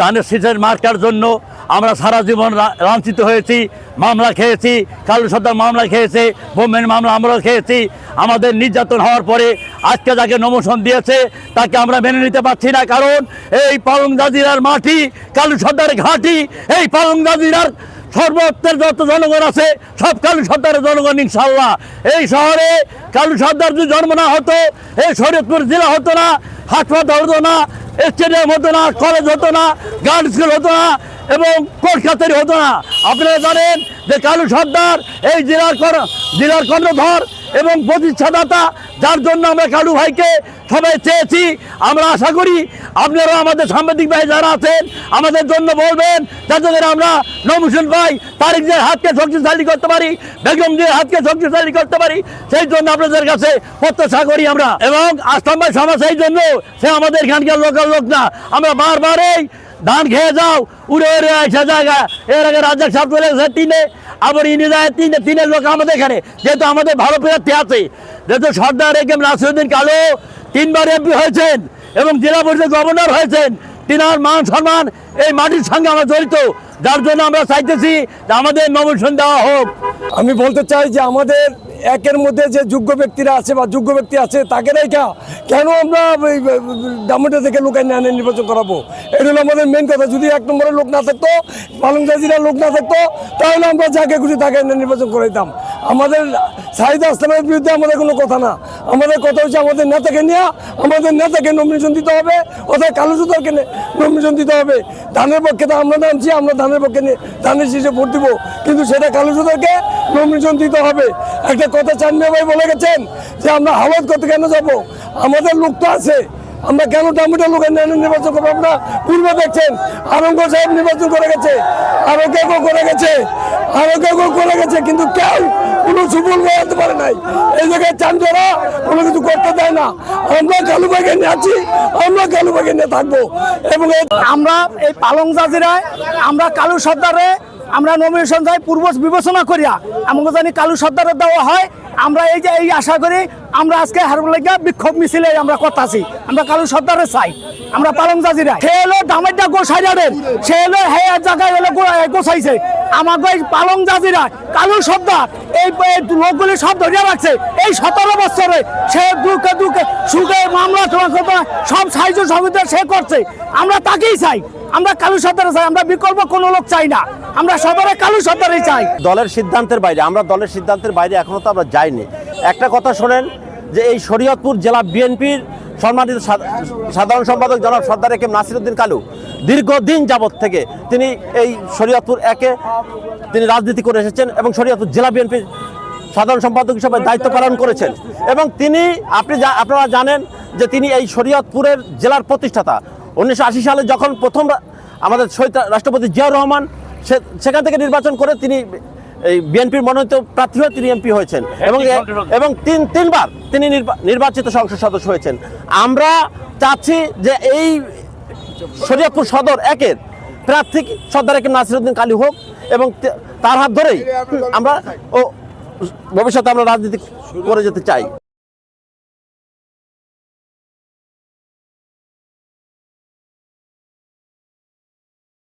ধানের শীষের মার্কার জন্য আমরা সারা জীবন লাঞ্ছিত হয়েছি, মামলা খেয়েছি, কালু সর্দার মামলা খেয়েছে বোমের মামলা আমরা খেয়েছি। আমাদের নির্যাতন হওয়ার পরে আজকে যাকে নমোশন দিয়েছে, তাকে আমরা মেনে নিতে পারছি না। কারণ এই পালং দাদিরার মাটি, কালু সর্দারের ঘাঁটি, এই পালং দাদিরার সর্বত্রের যত জনগণ আছে, সব কালু সর্দারের জনগণ ইনশাল্লাহ এই শহরে কালু সর্দার যদি জন্ম না হতো, এই শরীয়তপুর জেলা হতো না হাসপাতাল হতো না স্টেডিয়াম হতো না কলেজ হতো না গার্লস স্কুল হতো না এবং কোর্ট কাছারি হতো না। আপনারা জানেন যে কালু সর্দার এই জেলার জেলার কর্ণধর এবং প্রতিষ্ঠাদাতা, যার জন্য আমরা কালু ভাইকে সবাই চেয়েছি। আমরা আশা করি আপনারা আমাদের সাংবাদিক ভাই যারা আছেন, আমাদের জন্য বলবেন যাতে করে আমরা নমুসুল ভাই তারিখদের হাতকে শক্তিশালী করতে পারি বেগমদের হাতকে শক্তিশালী করতে পারি, সেই জন্য আপনাদের কাছে প্রত্যাশা করি আমরা। এবং আসাম ভাই সমাজ সেই জন্য সে আমাদের এখানকার লোকাল লোক না। আমরা বারবার এই ধান খেয়ে যাও, উড়ে উড়ে আসা জায়গা। এর আগে রাজ্জাক সাহেব চলে গেছে তিনে, আবার ইনি যায় তিনে, তিনের লোক আমাদের এখানে। যেহেতু আমাদের ভালো প্রার্থী আছে। যেহেতু সর্দার একেম নাসিরুদ্দিন কালো তিনবার এমপি হয়েছেন। এবং জেলা পরিষদ গভর্নর হয়েছেন। তিনার মান সম্মান এই মাটির সঙ্গে আমরা জড়িত। যার জন্য আমরা চাইতেছি যে আমাদের নমিনেশন দেওয়া হোক। আমি বলতে চাই যে আমাদের একের মধ্যে যে যোগ্য ব্যক্তিরা আছে বা যোগ্য ব্যক্তি আছে, তাকে রেখা কেন আমরা ডামোটা থেকে লোক এনে নির্বাচন করাবো? এটা হলো আমাদের মেন কথা। যদি এক নম্বরের লোক না থাকতো, পালং জাজিরা লোক না থাকতো, তাহলে আমরা যাকে খুশি তাকে নির্বাচন করাইতাম আমাদের সাহিদ আসলামের বিরুদ্ধে আমাদের কোনো কথা না। আমাদের কথা হচ্ছে আমাদের নেতাকে নিয়ে আমাদের নেতাকে নমিনেশন দিতে হবে, অর্থাৎ কালো সুতারকে নমিনেশন দিতে হবে। ধানের পক্ষে তো আমরা নামছি, আমরা ধানের পক্ষে ধানের শীষে ভোট দিব, কিন্তু সেটা কালো সুতারকে নমিনেশন দিতে হবে। একটা কথা চান্দিয়া ভাই বলে গেছেন যে আমরা হালত করতে কেন যাব? আমাদের লোক তো আছে। আমরা কেন টামিটা লোকের নির্বাচন করব? আমরা পূর্বে দেখছেন, আরঙ্গ সাহেব নির্বাচন করে গেছে আরও কেউ করে গেছে আরও কেউ করে গেছে, কিন্তু কেউ কোনো সুফল এই চান চান্দরা কোনো কিছু করতে দেয় না। আমরা কালুবাগে নিয়ে আছি, আমরা কালুবাগে নিয়ে থাকব। এবং আমরা এই পালং জাজিরায়, আমরা কালু সর্দারে, আমরা নমিনেশন যাই পূর্ব বিবেচনা করিয়া, আমাকে জানি কালু সর্দারের দেওয়া হয়। আমরা এই যে এই আশা করি আমরা আজকে হারবলেগা বিক্ষোভ মিছিলে আমরা কথা আছি আমরা কালু সর্দারে চাই। আমরা পালং জাজিরা। সে এলো দামেরটা গোসাইডারের সে এলো হে জায়গায় গো- গোসাইছে। আমাকে পালং জাজিরা, কালু সর্দার, এই লোকগুলি সব ধরিয়া রাখছে। এই সতেরো বছরে সে দুঃখে দুঃখে সুখে মামলা সব সাহায্য সমিতি সে করছে। আমরা তাকেই চাই। আমরা কালু সর্দারে চাই। আমরা বিকল্প কোনো লোক চাই না। আমরা সদরে কালু সর্দারে চাই। দলের সিদ্ধান্তের বাইরে। আমরা দলের সিদ্ধান্তের বাইরে এখনও তো আমরা যাইনি। একটা কথা শোনেন, যে এই শরীয়তপুর জেলা বিএনপির সম্মানিত সাধারণ সম্পাদক জনাব সর্দার একে নাসিরুদ্দিন কালু, দীর্ঘদিন যাবৎ থেকে তিনি এই শরীয়তপুর একে তিনি রাজনীতি করে এসেছেন এবং শরীয়তপুর জেলা বিএনপির সাধারণ সম্পাদক হিসেবে দায়িত্ব পালন করেছেন। এবং তিনি, আপনি আপনারা জানেন যে তিনি এই শরীয়তপুরের জেলার প্রতিষ্ঠাতা। উনিশশো আশি সালে যখন প্রথম আমাদের রাষ্ট্রপতি জিয়াউর রহমান সেখান থেকে নির্বাচন করে তিনি এই বিএনপির মনোনীত প্রার্থী হয়ে তিনি এমপি হয়েছেন এবং এবং তিন তিনবার তিনি নির্বা- নির্বাচিত সংসদ সদস্য হয়েছেন। আমরা চাচ্ছি যে এই শরিয়াপুর সদর একের প্রার্থী সর্দার একে নাসিরুদ্দিন কালী হোক এবং তার হাত ধরেই আমরা ও ভবিষ্যতে আমরা রাজনীতি করে যেতে চাই।